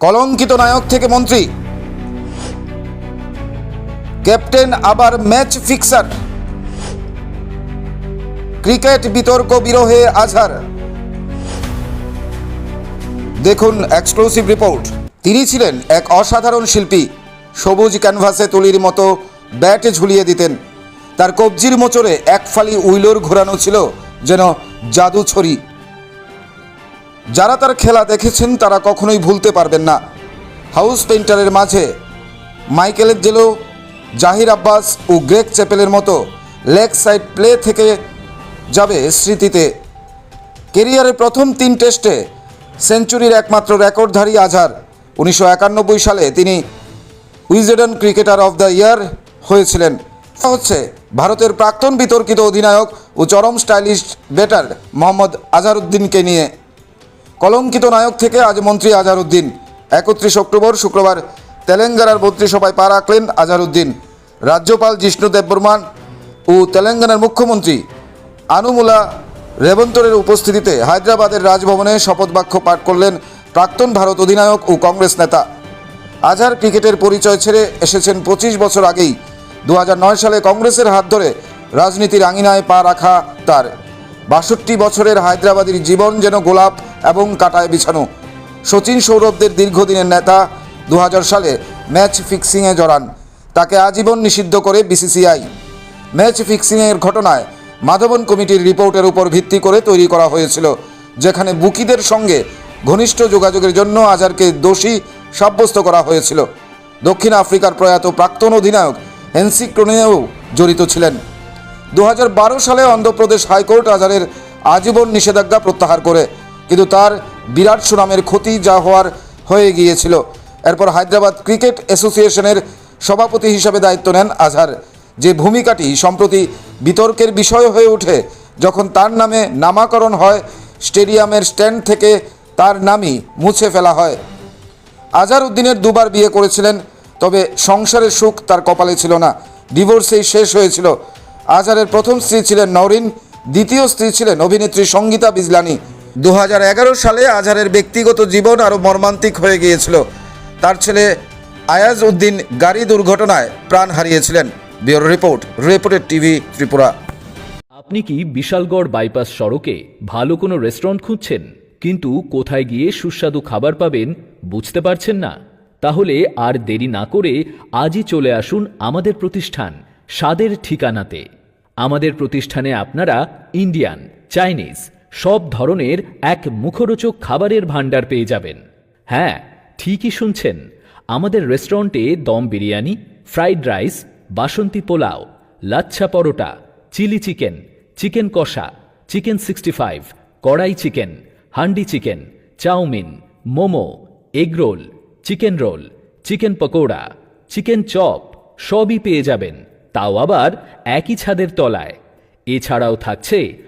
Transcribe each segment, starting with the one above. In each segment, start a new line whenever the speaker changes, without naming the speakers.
কলঙ্কিত নায়ক থেকে মন্ত্রী। ক্যাপ্টেন আবার ম্যাচ ফিক্সার। ক্রিকেট বিতর্ক বিরোহে আজহার। দেখুন এক্সক্লুসিভ রিপোর্ট। তিনি ছিলেন এক অসাধারণ শিল্পী। সবুজ ক্যানভাসে তুলির মতো ব্যাট ঝুলিয়ে দিতেন। তার কবজির মোচরে এক ফালি উইলোর ঘোরানো ছিল যেন জাদু ছড়ি যারা তার খেলা দেখেছেন, তারা কখনোই ভুলতে পারবেন না। হাউস পেইন্টারের মাঝে মাইকেলের জেলো জাহির আব্বাস ও গ্রেক চ্যাপেলের মতো লেগ সাইড প্লে থেকে যাবে স্মৃতিতে। কেরিয়ারের প্রথম তিন টেস্টে সেঞ্চুরির একমাত্র রেকর্ডধারী আজহার। উনিশশো একানব্বই সালে তিনি Wisden cricketer of the year হয়েছিলেন। হচ্ছে, ভারতের প্রাক্তন বিতর্কিত অধিনায়ক ও চরম স্টাইলিশ ব্যাটার মোহাম্মদ আজহারউদ্দিনকে নিয়ে। কলঙ্কিত নায়ক থেকে আজ মন্ত্রী আজহারউদ্দিন একত্রিশ অক্টোবর শুক্রবার তেলেঙ্গানার মন্ত্রিসভায় পা রাখলেন আজহারউদ্দিন রাজ্যপাল জিষ্ণু দেববর্মান ও তেলেঙ্গানার মুখ্যমন্ত্রী আনুমুলা রেবন্তরের উপস্থিতিতে হায়দ্রাবাদের রাজভবনে শপথ বাক্য পাঠ করলেন প্রাক্তন ভারত অধিনায়ক ও কংগ্রেস নেতা। আজহার ক্রিকেটের পরিচয় ছেড়ে এসেছেন পঁচিশ বছর আগেই। দু হাজার নয় সালে কংগ্রেসের হাত ধরে রাজনীতির আঙিনায় পা রাখা তার। বাষট্টি বছরের হায়দ্রাবাদের জীবন যেন গোলাপ এবং কাটায় বিছানো। সচিন সৌরভদের দীর্ঘদিনের নেতা দু হাজার সালে ম্যাচ ফিক্সিংয়ে জড়ান। তাকে আজীবন নিষিদ্ধ করে বিসিসিআই। ম্যাচ ফিক্সিংয়ের ঘটনায় মাধবন কমিটির রিপোর্টের উপর ভিত্তি করে তৈরি করা হয়েছিল, যেখানে বুকিদের সঙ্গে ঘনিষ্ঠ যোগাযোগের জন্য আজারকে দোষী সাব্যস্ত করা হয়েছিল। দক্ষিণ আফ্রিকার প্রয়াত প্রাক্তন অধিনায়ক হেন্সি ক্রোনেও জড়িত ছিলেন। দু হাজার বারো সালে অন্ধ্রপ্রদেশ হাইকোর্ট আজারের আজীবন নিষেধাজ্ঞা প্রত্যাহার করে কিন্তু তার বিরাট সুনামের ক্ষতি যা হওয়ার হয়ে গিয়েছিল। এরপর হায়দ্রাবাদ ক্রিকেট অ্যাসোসিয়েশনের সভাপতি হিসাবে দায়িত্ব নেন আজহার। যে ভূমিকাটি সম্প্রতি বিতর্কের বিষয় হয়ে ওঠে, যখন তার নামে নামাকরণ হয়, স্টেডিয়ামের স্ট্যান্ড থেকে তার নামই মুছে ফেলা হয়। আজহার উদ্দিনের দুবার বিয়ে করেছিলেন, তবে সংসারের সুখ তার কপালে ছিল না। ডিভোর্সেই শেষ হয়েছিল। আজহারের প্রথম স্ত্রী ছিলেন নওরিন, দ্বিতীয় স্ত্রী ছিলেন অভিনেত্রী সঙ্গীতা বিজলানি। দু হাজার এগারো সালে আজহারের ব্যক্তিগত জীবন আরও মর্মান্তিক হয়ে গিয়েছিল। তার ছেলে আয়াজ উদ্দিন গাড়ি দুর্ঘটনায় প্রাণ হারিয়েছিলেন। Bureau report reported TV Tripura.
আপনি কি বিশালগড় বাইপাস সড়কে ভালো কোনো রেস্টুরেন্ট খুঁজছেন? কিন্তু কোথায় গিয়ে সুস্বাদু খাবার পাবেন বুঝতে পারছেন না? তাহলে আর দেরি না করে আজই চলে আসুন আমাদের প্রতিষ্ঠান, স্বাদের ঠিকানাতে। আমাদের প্রতিষ্ঠানে আপনারা ইন্ডিয়ান, চাইনিজ সব ধরনের এক মুখরোচক খাবারের ভাণ্ডার পেয়ে যাবেন। হ্যাঁ ঠিকই শুনছেন। আমাদের রেস্টুরেন্টে dum biryani, fried rice, basanti pulao, lachha paratha, chilli chicken chicken kosha, chicken sixty five, kadai chicken, handi chicken, chow mein, momo egg roll chicken roll, chicken pakora, chicken chop, সবই পেয়ে যাবেন। তাও আবার একই ছাদের তলায়। এছাড়াও থাকছে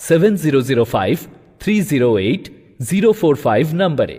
seven zero zero five three zero eight zero four five নম্বরে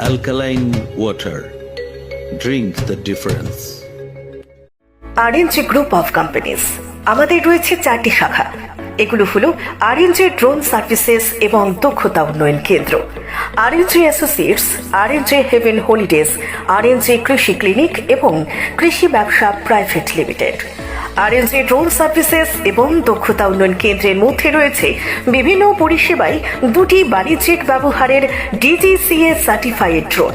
alkaline water drink the difference
RNG group of companies আমাদের রয়েছে চারটি শাখা। এগুলো হলো আরএনজি ড্রোন সার্ভিসেস এবং দক্ষতা উন্নয়ন কেন্দ্র। RNG associates RNG heaven holidays RNG কৃষি ক্লিনিক এবং কৃষি ব্যবসা private limited RNG drone services এবং দক্ষতা উন্নয়ন কেন্দ্রের মধ্যে রয়েছে বিভিন্ন পরিষেবায় দুটি বাণিজ্যিক ব্যবহারের ডিজিসিএ সার্টিফাইড ড্রোন।